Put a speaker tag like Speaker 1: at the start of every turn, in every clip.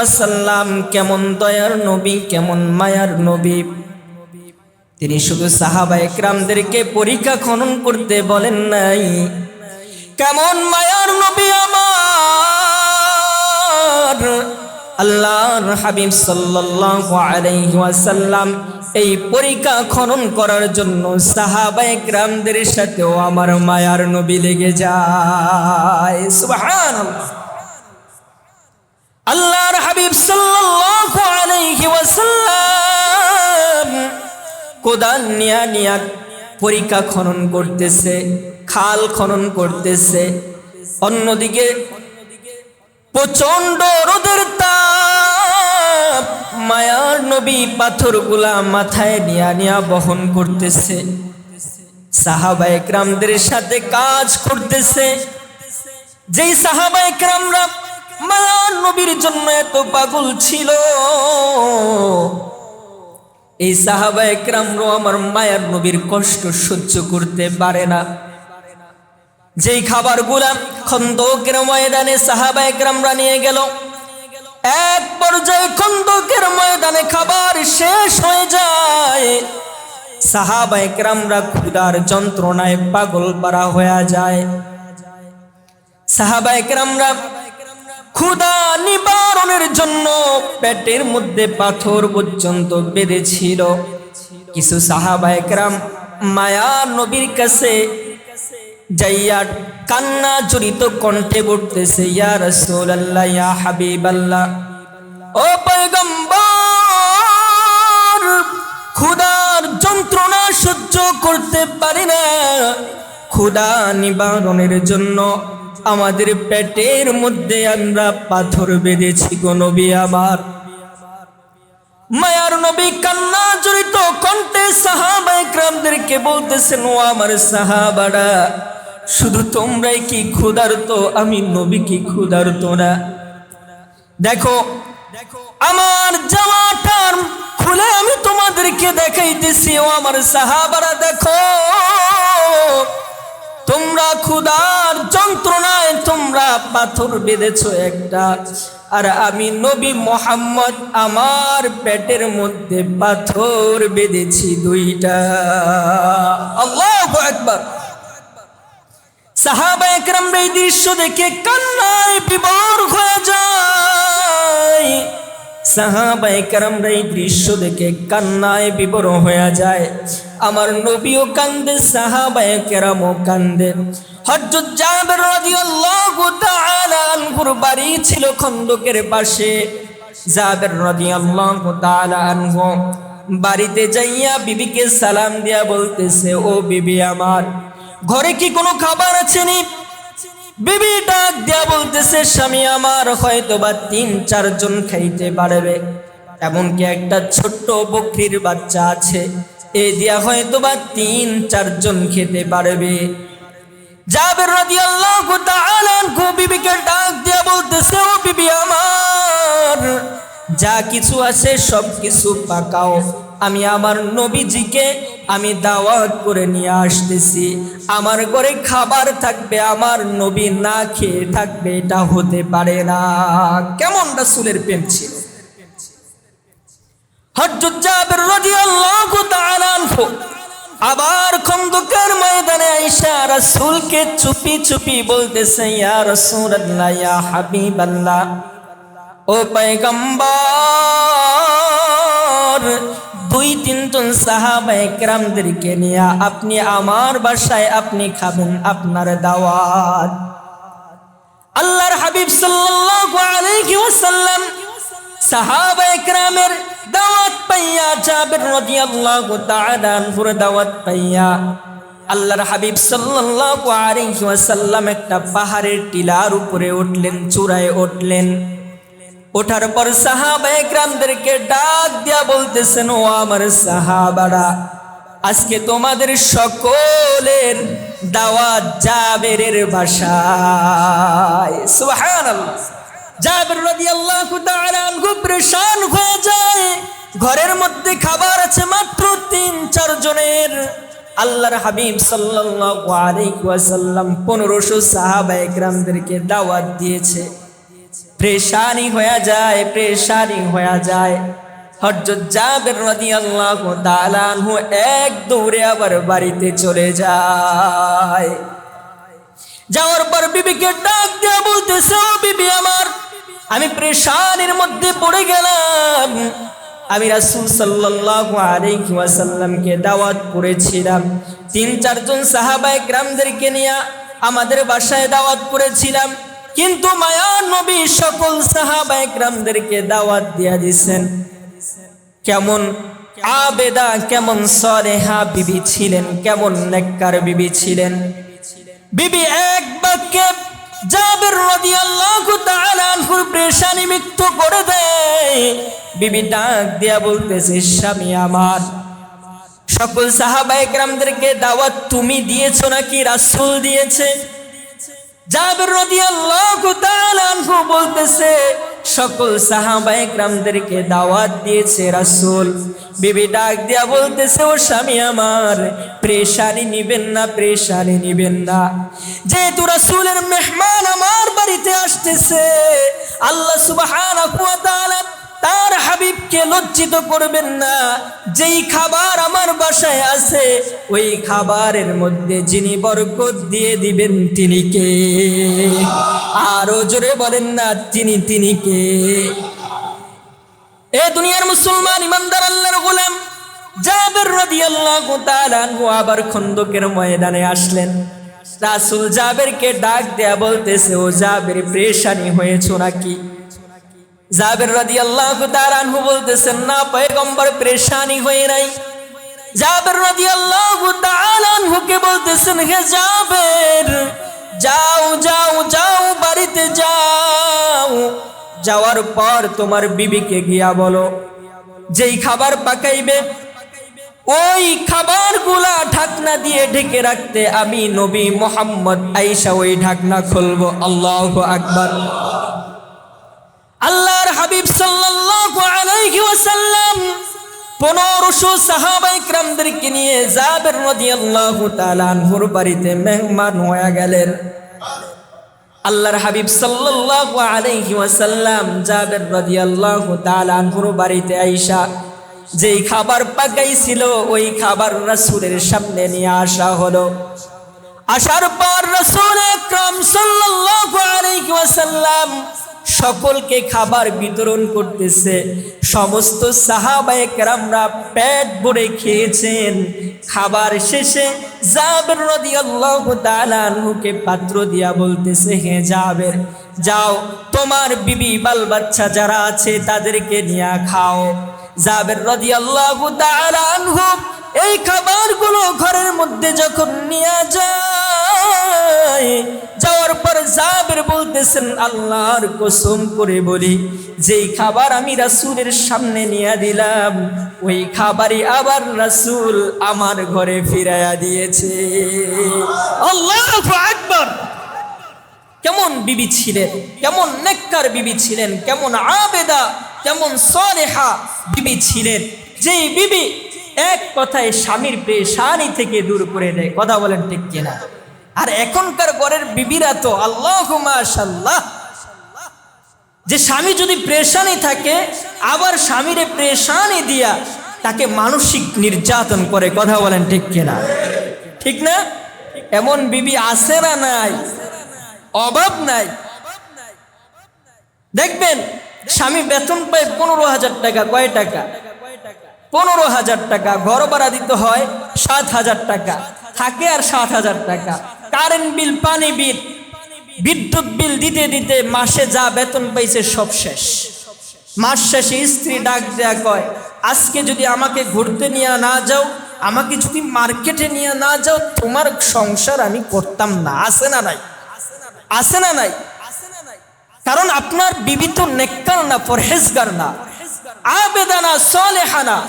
Speaker 1: ওয়াসাল্লাম কেমন দয়ার নবী, কেমন মায়ার নবী। তিনি শুধু সাহাবা একরামদেরকে পরীক্ষা খনন করতে বলেন নাই, কেমন মায়ার নবী আমার? আল্লাহর হাবিব সাল্লাল্লাহু আলাইহি ওয়াসাল্লাম এই পরীক্ষা খনন করার জন্য সাহাবা একরামদের সাথেও আমার মায়ার নবী লেগে যায়। সুবহানাল্লাহ। আল্লাহর হাবিব সাল্লাল্লাহু কোদাল নিয়া নিয়া পরীক্ষা খনন করতেছে, খাল খনন করতেছে, অন্যদিকে প্রচণ্ড রোদের তাপ, মায়ার নবী পাথরগুলা মাথায় নিয়া নিয়া বহন করতেছে। সাহাবা একরামদের সাথে কাজ করতেছে। যেই সাহাবা একরামরা মায়ার নবীর জন্য এত পাগল ছিল। এই সাহাবা একরামরও আমার মায়ার নবীর কষ্ট সহ্য করতে পারে না। যেই খাবারগুলা খন্দকের ময়দানে সাহাবা একরামরা নিয়ে গেল, এক পর্যায়ে খন্দকের ময়দানে খাবার শেষ হয়ে যায়। সাহাবা একরামরা ক্ষুদার যন্ত্রণায় পাগল পারা হয়ে যায়। সাহাবা একরামরা ক্ষুদা নিবারণের জন্য পেটের মধ্যে পাথর পর্যন্ত বেঁধেছিল। কিছু সাহাবা একরাম মায়া নবীর কাছে যাইয়া কান্না জড়িত কণ্ঠে পড়তেছে ইয়া রাসূলুল্লাহ, ইয়া হাবিবাল্লাহ, ও পয়গম্বর ক্ষুদার যন্ত্রণা সহ্য করতে পারি না। ক্ষুদা নিবারণের জন্য আমাদের পেটের মধ্যে আমরা পাথর বেঁধেছি গো নবী আমার। মায়ার নবী কান্না জড়িত কণ্ঠে সাহাবা একরামদেরকে বলতেছেন, ও আমার সাহাবারা, শুধু তোমরাই কি ক্ষুধার্ত? আমি নবী কি ক্ষুধার্ত না? দেখো, আমার জামাটার খুলে আমি তোমাদেরকে দেখাইতেছি, ও আমার সাহাবারা, দেখো তোমরা ক্ষুধার যন্ত্রণায় তোমরা পাথর বেঁধেছ একটা আর আমি নবী মোহাম্মদ, আমার পেটের মধ্যে পাথর বেঁধেছি দুইটা। আল্লাহ একবার সাহাবা একরাম এই দৃশ্য দেখে কান্নায় বিবর হয়ে যায়। সাহাবা একরাম এই দৃশ্য দেখে কান্নায় বিবর হয়ে যায়। আমার নবীও কান্দে সাহাবা একরামও কান্দে জাবের বাড়ি ছিল খন্দকের পাশে। জাবের রাদিয়াল্লাহু তাআলা বাড়িতে যাইয়া বিবিকে সালাম দিয়া বলতেছে, ও বিবি আমার, ঘরে কি কোনো খাবার আছে নি? বিবি ডাক দিয়া বলতেছে, স্বামী, আমার হয়তো বা তিন চারজন খাইতে পারবে। এমনকি একটা ছোট্ট বকরির বাচ্চা আছে, এ দিয়া হয়তো বা তিন চারজন খেতে পারবে। জাবের রাদিয়াল্লাহু তাআলা আনহু বিবিকে ডাক দিয়া বলতেছে, ও বিবি আমার, যা কিছু আছে সব কিছু পাকাও। আমি আমার নবীজিকে আমি দাওয়াত করে নিয়ে আসতেছি। আমার ঘরে খাবার থাকবে, আমার নবী না খেয়ে থাকবে, এটা হতে পারে না। কেমন রাসুলের প্রেম ছিল। আবার খন্দকের ময়দানে আইসা রাসূলকে চুপি চুপি বলতেছে, ইয়া রাসূলুল্লাহ, ইয়া হাবিবাল্লাহ, ও পয়গম্বর দুই তিনজন সাহাবা একরামদেরকে নিয়ে, আপনি আমার বাসায় আপনি খাবেন আপনার দাওয়াত। আল্লাহর হাবিব সাল্লাল্লাহু আলাইহি ওয়াসাল্লাম সাহাবা একরামের দাওয়াত পাইয়া, জাবির রাদিয়াল্লাহু তাআলা আনহুর দাওয়াত পাইয়া, আল্লাহর হাবিব সাল্লাল্লাহু আলাইহি ওয়াসাল্লাম একটা পাহাড়ের টিলার উপরে উঠলেন, চূড়ায় উঠলেন। ওঠার পর সাহাবা একরামদেরকে ডাক দিয়া বলতেছেন, ও আমার সাহাবারা, আজকে তোমাদের সকলের দাওয়াত জাবেরের ভাষায় জাবের রাদিয়াল্লাহু তাআলা আনহু পরেশান হয়ে যায়। ঘরের মধ্যে খাবার আছে মাত্র তিন, চার জনের। আল্লাহর হাবিব সাল্লাল্লাহু আলাইহি ওয়াসাল্লাম 1500 সাহাবা একরামদেরকে দাওয়াত দিয়েছে। প্রেশানি হয়ে যায়, প্রেশানি হয়ে যায়। হরজত জাবের রাদি আল্লাহ দালানহু এক দৌড়ে আবার বাড়িতে চলে যায়। যাওয়ার পর বিবিকে ডাক দেওয়া বলতেছে বিবি আমার, আমি প্রেশানির মধ্যে পড়ে গেলাম। আমি রাসুল সাল্লাহ আলাইহি ওয়াসাল্লামকে দাওয়াত করেছিলাম। তিন চারজন সাহাবায় গ্রামদেরকে নিয়ে আমাদের বাসায় দাওয়াত করেছিলাম। কিন্তু মায়া নবী সকল সাহাবা একরামদেরকে দাওয়াত দিয়া দিছেন। কেমন আবেদা, কেমন সরেহা বিবি ছিলেন, কেমন নেককার বিবি ছিলেন। বিবি এক বাক্যে জাবের রাদিয়াল্লাহু তাআলা আনহুর পেশানি মৃত্যু করে দেয়। বিবি ডাক দিয়া বলতেছে, স্বামী আমার, সকল সাহাবা একরামদেরকে দাওয়াত তুমি দিয়েছ নাকি রাসূল দিয়েছে? জাবের রাদিয়াল্লাহু তাআলা বলতেছে, সকল সাহাবায়ে کرامদেরকে দাওয়াত দিয়েছে রাসূল। বিবি ডাক দিয়া বলতেছে, ও স্বামী আমার, প্রেশানি নিবেন না, প্রেশানি নিবেন না। যেহেতু রাসূলের মেহমান আমার বাড়িতে আসতেছে, আল্লাহ সুবহানাহু ওয়া তাআলা তার হাবিবকে লজ্জিত করবেন না। যেই খাবার আমার বাসায় আছে, ওই খাবারের মধ্যে যিনি বরকত দিয়ে দিবেন তিনি কে? আরও জোরে বলেন না, তিনি তিনি কে? এ দুনিয়ার মুসলমান, ইমানদার আল্লাহর গোলাম, জাবের রাদিয়াল্লাহু তাআলা আনহু আবার খন্দকের ময়দানে আসলেন। রাসূল জাবেরকে ডাক দেয়া বলতেছে, ও জাবের, প্রেশানি হয়েছো নাকি? জাবের রাদিয়াল্লাহু তাআলা আনহু বলতেছেন, না, পয়গম্বর প্রেশানি হয়ে নাই। জাবের রাদিয়াল্লাহু তাআলা আনহুকে বলতেছেন, হে জাবের, যাও যাও যাও, বাড়িতে যাও। যাওয়ার পর তোমার বিবিকে গিয়া বলো, যেই খাবার পাকাইবে, ওই খাবারগুলা ঢাকনা দিয়ে ঢেকে রাখতে আমি নবী মোহাম্মদ আইসা ওই ঢাকনা খুলবো। আল্লাহ আকবার। আল্লাহর হাবিব ওয়াসাল্লাম পনেরোশো সাহাবাই ক্রামদেরকে নিয়ে জাবের রাদিয়াল্লাহু তাআলা আনহুর বাড়িতে মেহমান হয়ে গেলেন। আল্লাহর হাবিব সাল্লাল্লাহু আলাইহি ওয়াসাল্লাম জাবের রাদিয়াল্লাহু তাআলা আনহুর বাড়িতে আইসা যেই খাবার পাকাইছিল, ওই খাবার রাসূলের সামনে নিয়ে আসা হলো। আসার পর রাসূল আকরাম সাল্লাল্লাহু আলাইহি ওয়াসাল্লাম সকলকে খাবার বিতরণ করতেছে। সমস্ত সাহাবায়ে কেরামরা পেট ভরে খেয়েছেন। খাবার শেষে জাবের রাদিয়াল্লাহু তাআলা আনহুকে পাত্র দিয়া বলতেছে, হে জাবের, যাও, তোমার বিবি বাল বাচ্চা যারা আছে তাদেরকে নিয়ে খাও। জাবের রাদিয়াল্লাহু তাআলা আনহু এই খাবারগুলো ঘরের মধ্যে যখন নিয়ে যায় যাওয়ার পর জাবের বলতেছেন আল্লাহর কসম করে বলি যেই খাবার আমি রাসূলের সামনে নিয়ে দিলাম ওই খাবারই আবার রাসূল আমার ঘরে ফিরাইয়া দিয়েছে। আল্লাহ একবার কেমন বিবি ছিলেন কেমন নেককার বিবি ছিলেন কেমন আবেদা কেমন সলেহা বিবি ছিলেন। যেই বিবি এক কথায় স্বামীর পেশানি থেকে দূর করে দেয়। কথা বলেন ঠিক কিনা? আর এখনকার ঘরের বিবিরা তো আল্লাহ মাশাল্লাহ। যে স্বামী যদি প্রেশানি থাকে, আবার স্বামীরে প্রেশানি দিয়া তাকে মানসিক নির্যাতন করে। কথা বলেন ঠিক কিনা? ঠিক না? এমন বিবি আছে না নাই? অভাব নাই? দেখবেন, স্বামী বেতন পায় পনেরো হাজার টাকা, কয় টাকা? পনেরো হাজার টাকা, ঘর ভাড়া দিতে হয় সাত হাজার টাকা, থাকে আর সাত হাজার টাকা। কারেন্ট বিল, পানি বিল, বিদ্যুৎ বিল দিতে দিতে মাসে যা বেতন পাইছে সব শেষ। মাস শেষে স্ত্রী ডাক দেয়া কয়, আজকে যদি আমাকে ঘুরতে নিয়ে না যাও, আমাকে যদি মার্কেটে নিয়ে না যাও, তোমার সংসার আমি করতাম না। আসে না নাই? আসে না নাই আছে না নাই? কারণ আপনার বিবি তো নেককার না, পরহেজগার না। আবেদানা, সলেহানা।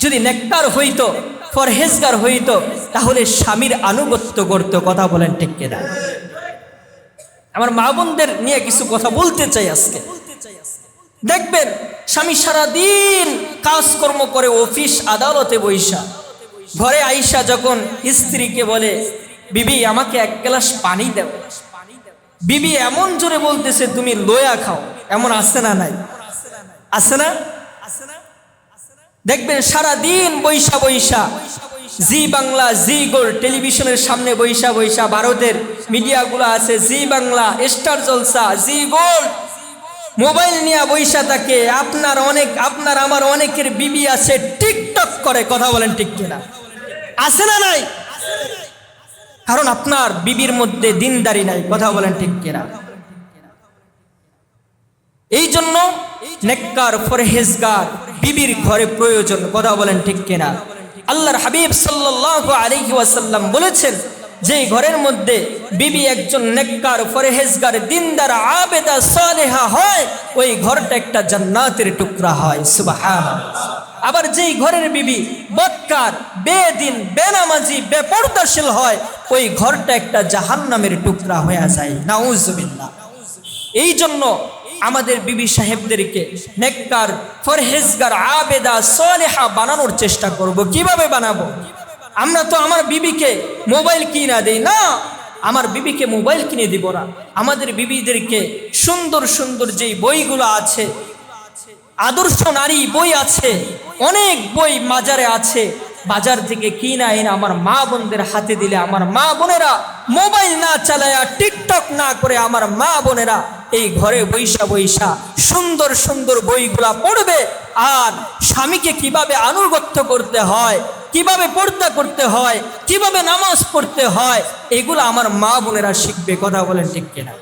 Speaker 1: যদি নেককার হইতো, পরহেজগার হইতো, তাহলে স্বামীর আনুগত্য করতো কথা বলেন ঠিক কিনা? আমার মা বোনদের নিয়ে কিছু কথা বলতে চাই আজকে। দেখবেন, স্বামী সারাদিন কাজকর্ম করে, অফিস আদালতে বৈশা ঘরে আইসা যখন স্ত্রীকে বলে, বিবি, আমাকে এক গ্লাস পানি দেও। বিবি এমন জোরে বলতেছে, তুমি লোয়া খাও। এমন আছে না নাই? আছে না? দেখবেন সারা দিন বৈশা বৈশা। জি বাংলা, জি গোল টেলিভিশনের সামনে বৈশা বৈশা। ভারতের মিডিয়াগুলো আছে, Zee Bangla, Star Jalsha, Zee গোল মোবাইল নিয়ে বৈশা থাকে। আপনার অনেক, আপনার আমার অনেকের বিবি আছে, টিকটক করে। কথা বলেন ঠিক কিনা? আছে না নাই? কারণ আপনার বিবির মধ্যে দিনদারি নাই। কথা বলেন ঠিক কিনা? এই জন্য নেককার, ফরহেজগার, বিবির ঘরে প্রয়োজন, কথা বলেন ঠিক কিনা? আল্লাহর হাবিব সাল্লাল্লাহু আলাইহি ওয়াসাল্লাম বলেছেন যে ঘরের মধ্যে বিবি একজন নেককার, ফরহেজগার, দিনদার, আবেদা, সালেহা হয়, ওই ঘরটা একটা জান্নাতের টুকরা হয়, সুবহানাল্লাহ। আবার যেই ঘরের বিবি বৎকার, বেদিন, বেনামাজি, বেপর্দাশীল হয়, ওই ঘরটা একটা জাহান্নামের টুকরা হয়ে যায়, নাউজুবিল্লাহ। এই জন্য আমাদের বিবি সাহেবদেরকে নেককার, ফরহেজগার, আবেদা, সলেহা বানানোর চেষ্টা করব। কীভাবে বানাবো? আমরা তো আমার বিবিকে মোবাইল কিনা দেই না। আমার বিবিকে মোবাইল কিনে দিব না। আমাদের বিবিদেরকে সুন্দর সুন্দর যেই বইগুলো আছে, আদর্শ নারী বই আছে, অনেক বই মাজারে আছে। বাজার থেকে কিনা এনে আমার মা বোনদের হাতে দিলে আমার মা বোনেরা মোবাইল না চালায়া, টিকটক না করে আমার মা বোনেরা এই ঘরে বৈশা বৈশা সুন্দর সুন্দর বইগুলা পড়বে। আর স্বামীকে কীভাবে আনুগত্য করতে হয়, কীভাবে পর্দা করতে হয়, কীভাবে নামাজ পড়তে হয়, এগুলো আমার মা বোনেরা শিখবে। কথা বলেন ঠিক কিনা?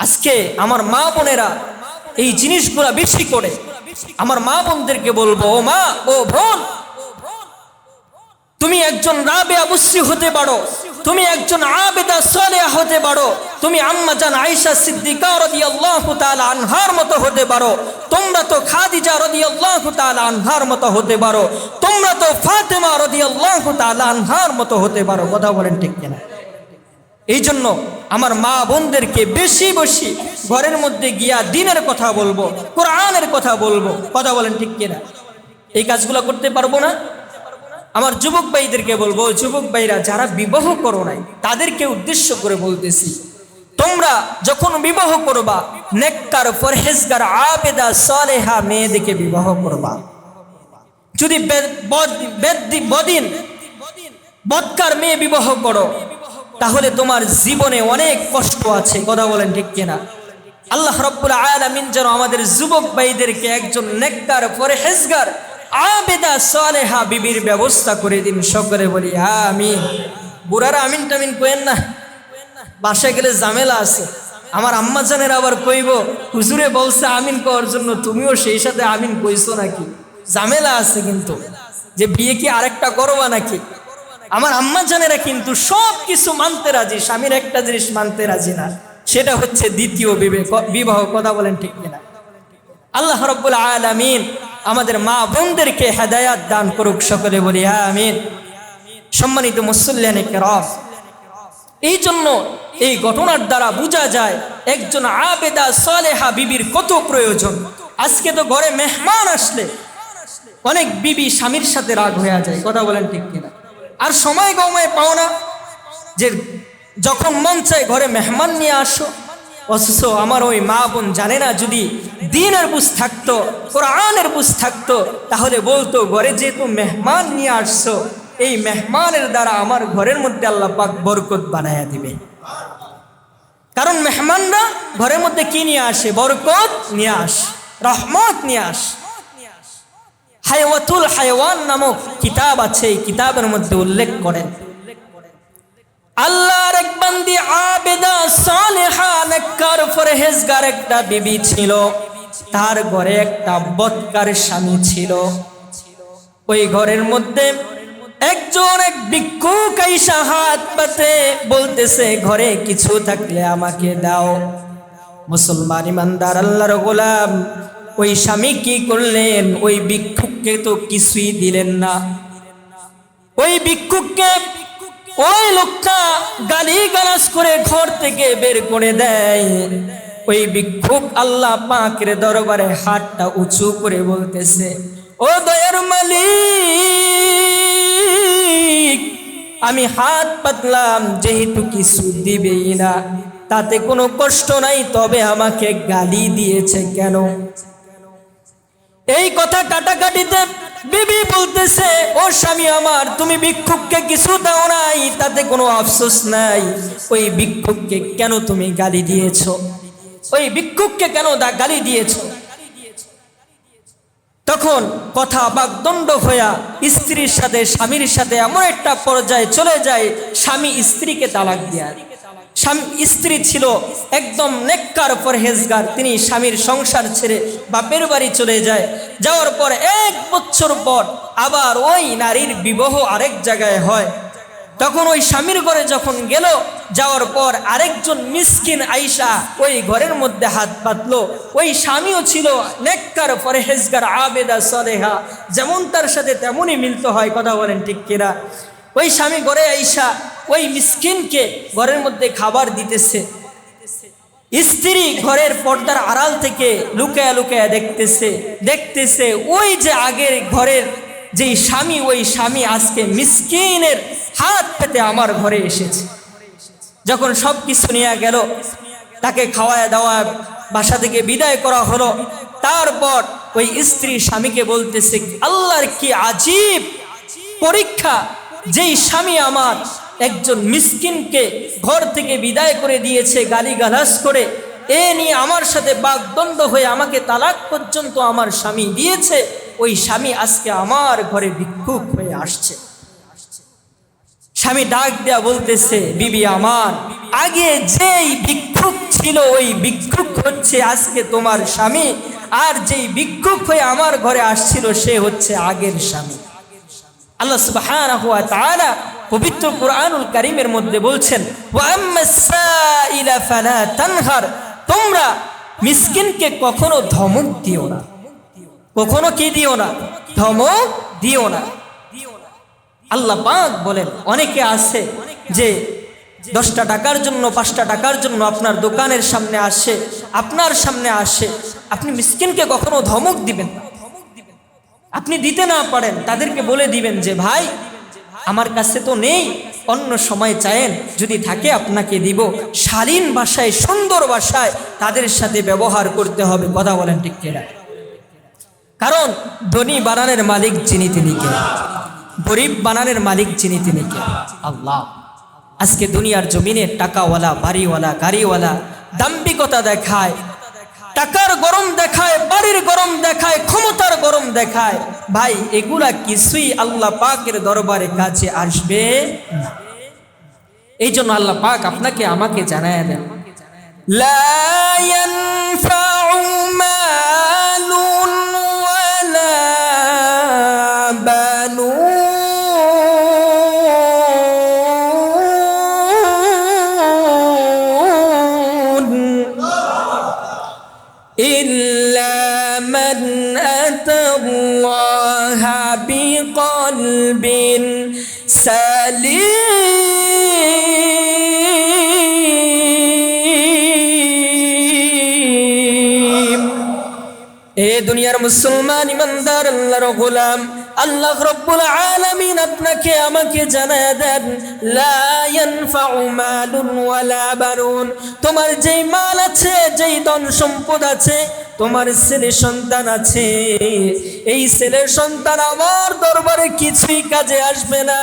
Speaker 1: আজকে আমার মা বোনেরা এই জিনিসগুলা বেশি করে আমার মা বোনদেরকে বলব, ও মা, ও বোন, তুমি একজন রাবে আবুসি হতে পারো, তুমি একজন আবেদা সালেহা হতে পারো, তুমি আম্মা জান আয়েশা সিদ্দিকা রাদিয়াল্লাহু তাআলা আনহার মতো হতে পারো, তোমরা তো খাদিজা রাদিয়াল্লাহু তাআলা আনহার মতো হতে পারো, তোমরা তো ফাতেমা রাদিয়াল্লাহু তাআলা আনহার মতো হতে পারো। কথা বলেন ঠিক কিনা? এই জন্য আমার মা বোনদেরকে বেশি বেশি ঘরের মধ্যে গিয়া দিনের কথা বলব, কোরআনের কথা বলব। কথা বলেন ঠিক কিনা? এই কাজগুলো করতে পারব না? আমার যুবক ভাইদেরকে বলব যুবক ভাইরা, যারা বিবাহ করো নাই, তাদেরকে উদ্দেশ্য করে বলতেছি, তোমরা যখন বিবাহ করবা, নেককার, পরহেজগার, আবেদা, সালেহা মেয়েদেরকে বিবাহ করবা। যদি বদিন বদকার মেয়ে বিবাহ করো তাহলে তোমার জীবনে অনেক কষ্ট আছে, কথা বলেন ঠিক কিনা? আল্লাহ রব্বুল আলামিন যেন আমাদের যুবক ভাইদেরকে একজন নেককার, পরহেজগার, আবেদা, সালেহা বিবির ব্যবস্থা করে দিন, সকলে বলি, আমিন। বুড়ারা আমিন টামিন কোয়েন না। বাসায় গেলে ঝামেলা আছে। আমার আম্মা জানের আবার কইব, হুজুরে বলছে আমিন করার জন্য, তুমিও সেই সাথে আমিন কইছো নাকি? ঝামেলা আছে কিন্তু। যে বিয়ে কি আরেকটা করবা নাকি? আমার আম্মা জানেরা কিন্তু সব কিছু মানতে রাজি, স্বামীর একটা জিনিস মানতে রাজি না, সেটা হচ্ছে দ্বিতীয় বিবে- বিবাহ, কথা বলেন ঠিক কিনা? আল্লাহ রব্বুল আলামিন আমাদের মা বোনদেরকে হেদায়াত দান করুক, সকলে বলি হ্যাঁ আমিন। সম্মানিত মুসল্লানে কেরম এই জন্য এই ঘটনার দ্বারা বোঝা যায়, একজন আবেদা সালেহা বিবির কত প্রয়োজন। আজকে তো ঘরে মেহমান আসলে অনেক বিবি স্বামীর সাথে রাগ হয়ে যায়, কথা বলেন ঠিক কিনা? আর সময় গমায় পাও না যে যখন মন চায় ঘরে মেহমান নিয়ে আসো। অথচ আমার ওই মা বোন জানে না যদি দিনের বুঝ থাকতো, কোরআনের বুঝ থাকতো, তাহলে বলতো, ঘরে যেহেতু মেহমান নিয়ে আসছো, এই মেহমানের দ্বারা আমার ঘরের মধ্যে আল্লাহ পাক বরকত বানায়া দিবে। কারণ মেহমানরা ঘরের মধ্যে কি নিয়ে আসে? বরকত নিয়ে আস, রহমত নিয়ে আস। হায়ওয়াতুল হায়ওয়ান নামক কিতাব আছে, এই কিতাবের মধ্যে উল্লেখ করেন। আল্লাহর এক বান্দি আবেদা সালেহা নেককার ফরহেজগার একটা বিবি ছিল। তার ঘরে একটা বৎকার স্বামী ছিল। ওই ঘরের মধ্যে একজন এক ভিক্ষুক আইসা হাত পাতে বলতেছে, ঘরে কিছু থাকলে আমাকে দাও। মুসলমান ইমানদার, আল্লাহর গোলাম ওই স্বামী কি করলেন? ওই ভিক্ষুককে তো কিছুই দিলেন না। ওই ভিক্ষুককে ওই লোকটা গালি গালাস করে ঘর থেকে বের করে দেয়। ওই ভিক্ষুক আল্লাহ পাকের দরবারে হাতটা উঁচু করে বলতেছে, ও দয়ার মালিক, আমি হাত পাতলাম, যেহেতু কিছু দিবেই না, তাতে কোনো কষ্ট নাই, তবে আমাকে গালি দিয়েছে কেন? এই কথা কাটাকাটিতে বিবি বলতেছে, ও স্বামী আমার, তুমি ভিক্ষুককে কিছু দাও নাই, তাতে কোনো আফসোস নাই। ওই ভিক্ষুককে কেন তুমি গালি দিয়েছ? ওই ভিক্ষুককে কেন দা গালি দিয়েছ? তখন কথা বাগদণ্ড হইয়া স্ত্রীর সাথে, স্বামীর সাথে এমন একটা পর্যায়ে চলে যায়, স্বামী স্ত্রীকে তালাক দেয়। স্ত্রী ছিল একদম নেককার পরহেজগার। তিনি স্বামীর সংসার ছেড়ে বাপের বাড়ি চলে যায়। যাওয়ার পর এক বছর পর আবার ওই নারীর বিবাহ আরেক জায়গায় হয়। তখন ওই স্বামীর ঘরে যখন গেল, যাওয়ার পর আরেকজন মিসকিন আইসা ওই ঘরের মধ্যে হাত পাতলো। ওই স্বামীও ছিল নেককার পরহেজগার, আবেদা, সলেহা। যেমন তার সাথে তেমনই মিলতে হয়, কথা বলেন ঠিক কিনা? ওই স্বামী ঘরে আইসা ওই মিসকিনকে ঘরের মধ্যে খাবার দিতেছে। স্ত্রী ঘরের পর্দার আড়াল থেকে লুকায়া লুকায়া দেখতেছে দেখতেছে ওই যে আগের ঘরের যেই স্বামী, ওই স্বামী আজকে মিসকিনের হাত পেতে আমার ঘরে এসেছে। যখন সব কিছু নিয়ে গেল, তাকে খাওয়ায় দাওয়া, বাসা থেকে বিদায় করা হলো, তারপর ওই স্ত্রী স্বামীকে বলতেছে, আল্লাহর কি আজীব পরীক্ষা যেই স্বামী আমার একজন মিসকিনকে ঘর থেকে বিদায় করে দিয়েছে, গালিগালাজ করে, এ নিয়ে আমার সাথে বাগদণ্ড হয়ে আমাকে তালাক পর্যন্ত আমার স্বামী দিয়েছে, ওই স্বামী আজকে আমার ঘরে ভিক্ষুক হয়ে আসছে। স্বামী ডাক দেয়া বলতেছে, বিবি আমার, আগে যেই ভিক্ষুক ছিল, ওই ভিক্ষুক হচ্ছে আজকে তোমার স্বামী, আর যেই ভিক্ষুক হয়ে আমার ঘরে আসছিল, সে হচ্ছে আগের স্বামী। আল্লাহ তাআলা পবিত্র কুরআনুল কারীমের মধ্যে বলছেন তানহার তোমরা মিসকিনকে কখনো ধমক দিও না। কখনো কি দিও না? ধমক দিও না। আল্লাহ পাক বলেন, অনেকে আছে যে দশটা টাকার জন্য, পাঁচটা টাকার জন্য আপনার দোকানের সামনে আসে, আপনার সামনে আসে, আপনি মিসকিনকে কখনো ধমক দিবেন না। আপনি দিতে না পারেন, তাদেরকে বলে দিবেন যে, ভাই, আমার কাছে তো নেই, অন্য সময় চায়েন, যদি থাকে আপনাকে দিব। শালীন ভাষায়, সুন্দর ভাষায় তাদের সাথে ব্যবহার করতে হবে, কথা বলেন ঠিক কেনা? কারণ, ধনী বানানের মালিক যিনি তিনি কে? গরিব বানানের মালিক যিনি তিনি কে? আল্লাহ। আজকে দুনিয়ার জমিনে টাকাওয়ালা, বাড়িওয়ালা, গাড়িওয়ালা দাম্বিকতা দেখায় টাকার গরম দেখায়, বাড়ির গরম দেখায়, ক্ষমতার গরম দেখায়। ভাই, এগুলা কিছুই আল্লাহ পাকের দরবারে কাছে আসবে এই জন্য আল্লাহ পাক আপনাকে আমাকে জানায় দেন। লা ইয়ানফাউ মা এ দুনিয়ার মুসলমান ইমানদার, আল্লাহর গোলাম, আল্লাহ রব্বুল আলামিন আপনাকে আমাকে জানায় দেন, লা ইয়ানফাউ মালুন ওয়ালা বারুন তোমার যেই মাল আছে, যেই ধন সম্পদ আছে তোমার ছেলে সন্তান আছে। এই ছেলে সন্তান আমার দরবারে কিছুই কাজে আসবে না।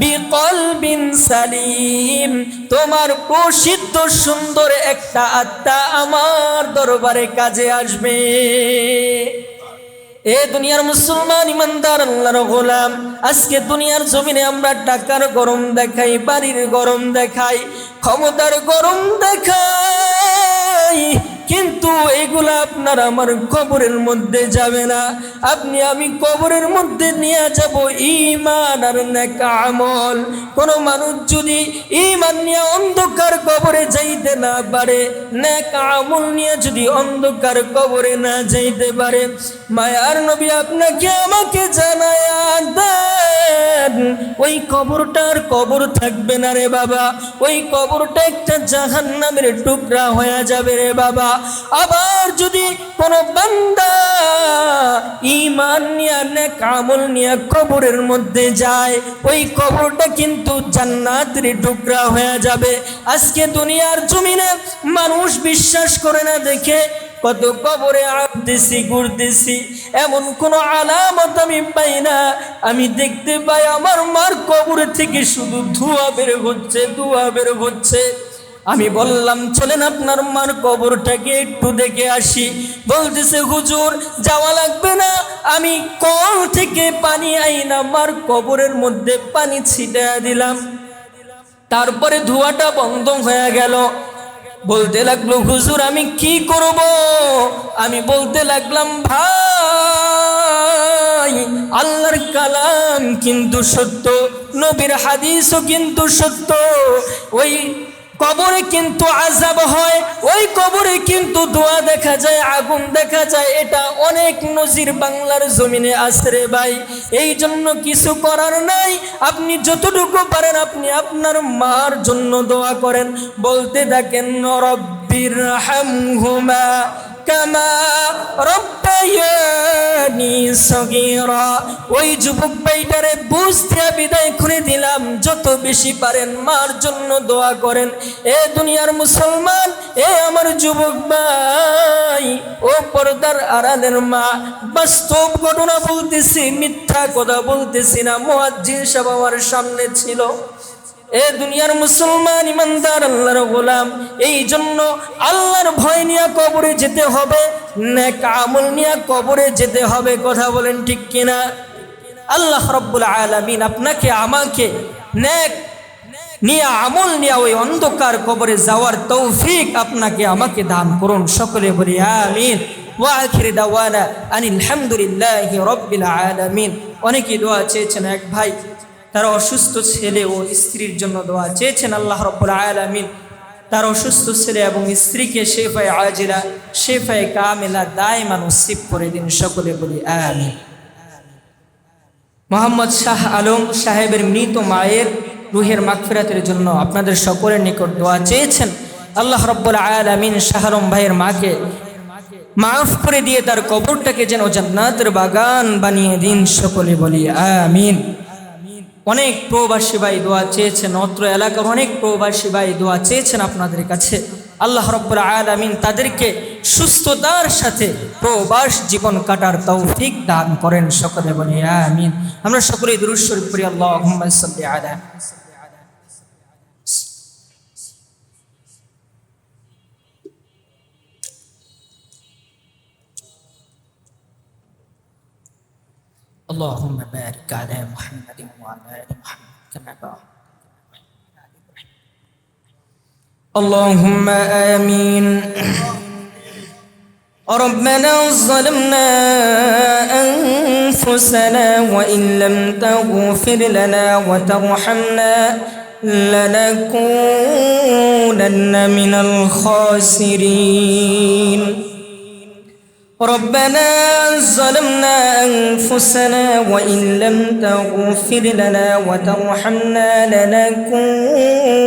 Speaker 1: বিকলবিন সালিম, তোমার প্রসিদ্ধ সুন্দর একটা আত্মা আমার দরবারে কাজে আসবে। এ দুনিয়ার মুসলমান ইমানদার, আল্লাহর গোলাম, আজকে দুনিয়ার জমিনে আমরা টাকার গরম দেখাই, বাড়ির গরম দেখাই, ক্ষমতার গরম দেখাই। কিন্তু এগুলা আপনার আমার কবরের মধ্যে যাবে না। আপনি, আমি কবরের মধ্যে নিয়ে যাব ইমান আর আমল কোন মানুষ যদি ইমান নিয়ে অন্ধকার কবরে যাইতে না পারে নেকা আমল নিয়ে যদি অন্ধকার কবরে না যাইতে পারে, মায়ার নবী আপনাকে আমাকে জানায় ওই কবরটার কবর থাকবে না রে বাবা, ওই কবরটা একটা জাহান্নামের টুকরা হয়ে যাবে রে বাবা। আবার যদি কোনো বান্দা ইমান নিয়ে, নেক আমল নিয়ে কবরের মধ্যে যায়, ওই কবরটা কিন্তু জান্নাতের টুকরা হয়ে যাবে। আজকে দুনিয়ার জমিনে মানুষ বিশ্বাস করে না দেখে, কত কবরে আঁকতেছি, ঘুরতেছি, এমন কোনো আলামত আমি পাই না। আমি দেখতে পাই আমার মার কবর থেকে শুধু ধোঁয়া বের হচ্ছে, ধোঁয়া বের হচ্ছে। আমি বললাম, চলেন আপনার মার কবরটাকে একটু দেখে আসি। বলতেছে, হুজুর, যাওয়া লাগবে না। আমি কল থেকে পানি আইনা মার কবরের মধ্যে পানি ছিটা দিলাম। তারপরে ধোঁয়াটা বন্ধ হয়ে গেল। বলতে লাগল, হুজুর, আমি কি করব? আমি বলতে লাগলাম, ভাই, আল্লাহর কালাম কিন্তু সত্য, নবীর হাদিসও কিন্তু সত্য। ওই কবরে কিন্তু আজাব হয়, ওই কবরে কিন্তু দোয়া দেখা যায়, আগুন দেখা যায়, এটা অনেক নজির বাংলার জমিনে আসরে ভাই। এই জন্য কিছু করার নাই, আপনি যতটুকু পারেন আপনি আপনার মার জন্য দোয়া করেন। বলতে দেখেন রব্বির হামহুমা কামা রব্বায়ানি সগীরা। ওই যুবক ভাইটারে বুঝতে বিদায় করে দিলাম, যত বেশি পারেন মার জন্য দোয়া করেন। এ দুনিয়ার মুসলমান, এ আমার যুবক ভাই, ও পর্দার আড়ালের মা। বাস্তব ঘটনা বলতেছি, মিথ্যা কথা বলতেছি না, মুয়াজ্জিন সাহেব আমার সামনে ছিল। এ দুনিয়ার মুসলমান ইমানদার, আল্লাহর গোলাম, এই জন্য আল্লাহর ভয় নিয়ে কবরে যেতে হবে, নেক আমল নিয়ে কবরে যেতে হবে, কথা বলেন ঠিক কিনা? আল্লাহ রব্বুল আলামিন আপনাকে, আমাকে নেক নিয়ে, আমল নিয়ে ওই অন্ধকার কবরে যাওয়ার তৌফিক আপনাকে, আমাকে দান করুন। সকলে বলি আমিন। ওয়াখির দাওয়ানা আনিল হামদুলিল্লাহি রব্বিল আলামিন। অনেকেই দোয়া চেয়েছেন, এক ভাই তার অসুস্থ ছেলে ও স্ত্রীর জন্য দোয়া চেয়েছেন আল্লাহ রব্বুল আলামিন। তার অসুস্থ ছেলে এবং স্ত্রীকে শেফায় আজিলা, শেফায় কামেলা দায়মান নসিব করে দিন, সকলে বলি আমিন। মোহাম্মদ শাহ আলম সাহেবের মৃত মায়ের রুহের মাগফিরাতের জন্য আপনাদের সকলের নিকট দোয়া চেয়েছেন। আল্লাহ রব্বুল আলামিন শাহ আলম ভাইয়ের মাকে মাফ করে দিয়ে তার কবরটাকে যেন জান্নাতের বাগান বানিয়ে দিন, সকলে বলি আমিন। অনেক প্রবাসী ভাই দোয়া চেয়েছেন, অত্র এলাকার অনেক প্রবাসী ভাই দোয়া চেয়েছেন আপনাদের কাছে। আল্লাহ রব্বুল আলামিন তাদেরকে সুস্থতার সাথে প্রবাস জীবন কাটার তৌফিক দান করেন সকলে বলি, আমিন। আমরা সকলেই দুরুশ্বর করি আল্লাহ আলা اللهم بارك على محمد وعلى آل محمد كما باركت اللهم آمين. ربنا ظلمنا أنفسنا وإن لم تغفر لنا وترحمنا لنكونن من الخاسرين. ربنا ظلمنا أنفسنا وإن لم تغفر لنا وترحمنا لنكونن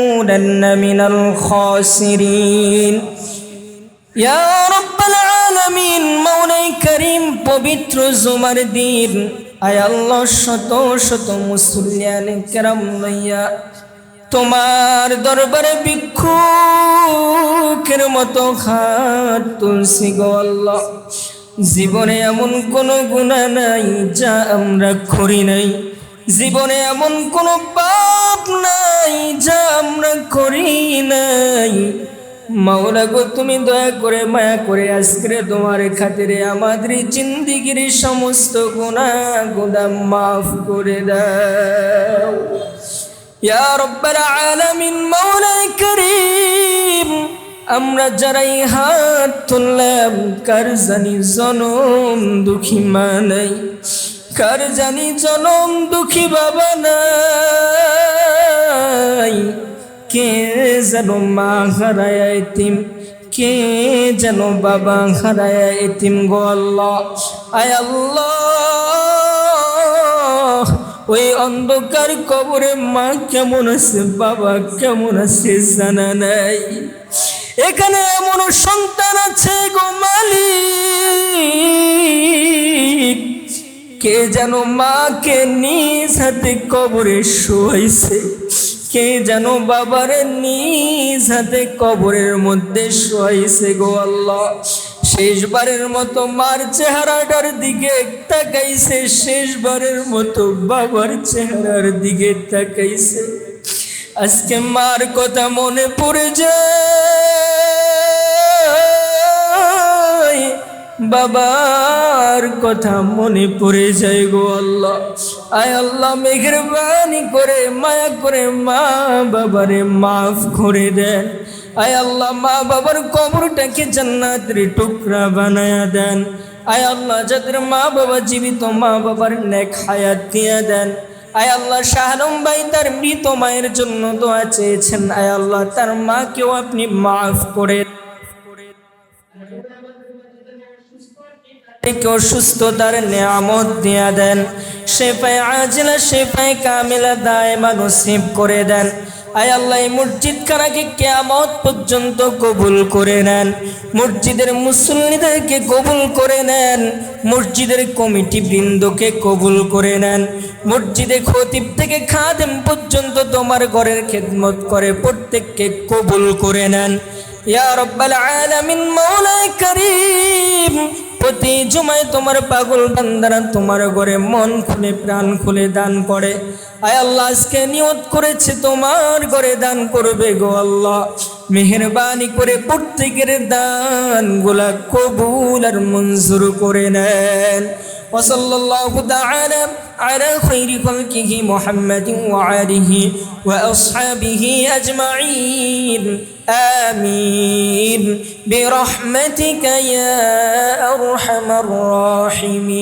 Speaker 1: من الخاسرين يا رب العالمين مولاي كريم পবিত্র জুমার দিন আয় আল্লাহ শত শত মুসলিয়ান কেরাম লইয়া তোমার দরবারে ভিক্ষুকের মতো হাত তুলসি গো জীবনে এমন কোনো গুণা নাই যা আমরা করি নাই। জীবনে এমন কোনো পাপ নাই যা আমরা করি নাই। মাওলা গো, তুমি দয়া করে মায়া করে আজকে তোমার খাতিরে আমাদের জিন্দিগির সমস্ত গুণা গুণা মাফ করে দাও। ইয়া রব্বাল আলামিন মাওলা করিম, আমরা যারাই হাত তুললাম, কার জানি জনম দুঃখী মা নাই, কার জানি জনম দুঃখী বাবা নাই। কে যেন মা হারায় এতিম, কে যেন বাবা হারায় এতিম গো আল্লাহ। আল্লাহ ওই অন্ধকার কবরে মা কেমন আছে, বাবা কেমন আছে জানা নাই। এখানে এমন সন্তান আছে গো মালিক, কে যেন মাকে নিজ হাতে কবরে শোয়াইছে, কে যেন বাবার নিজ হাতে কবরের মধ্যে শোয়াইছে গো আল্লাহ। শেষবারের মতো মার চেহারাটার দিকে তাকাইছে, শেষবারের মতো বাবার চেহারার দিকে তাকাইছে। আজকে মার কথা মনে পড়ে যায়, বাবার কথা মনে পড়ে যায় গো আল্লাহ। আয় আল্লাহ, মেঘের বাণী করে, মায়া করে মা বাবারে মাফ করে দেন। আয় আল্লাহ, মা বাবার কবরটাকে জান্নাতের টুকরা বানায়া দেন। আয় আল্লাহ, যাদের মা বাবা জীবিত, মা বাবার নেক হায়াত দিয়ে দেন। আয় আল্লাহ শাহরম ভাই তার মৃত মায়ের জন্য দোয়া চেয়েছেন। আয় আল্লাহ, তার মাকেও আপনি মাফ করে থেকে অসুস্থতার নিয়ামত দিয়া দেন। শেফায় আজিলা, শেফায় কামিলা দায় নসিব করে দেন। আয় আল্লাহ, এই মসজিদ খানাকে কেয়ামত পর্যন্ত কবুল করে নেন। মসজিদের মুসল্লিদেরকে কবুল করে নেন। মসজিদের কমিটি বৃন্দকে কবুল করে নেন। মসজিদে খতিব থেকে খাদেম পর্যন্ত তোমার ঘরের খেদমত করে প্রত্যেককে কবুল করে নেন। ইয়া রব্বাল আলামিন মাওলা করিম প্রতি জুমায় তোমার পাগল বান্দারা তোমার ঘরে মন খুলে, প্রাণ খুলে দান করে। আয় আল্লাহ, আজকে নিয়ত করেছে তোমার ঘরে দান করবে গো আল্লাহ। মেহরবানি করে প্রত্যেকের দান গোলা কবুল আর মঞ্জুর করে নেন। وصلى الله تعالى على خير خلقه محمد وعاله وأصحابه أجمعين. آمين. برحمتك يا أرحم الراحمين.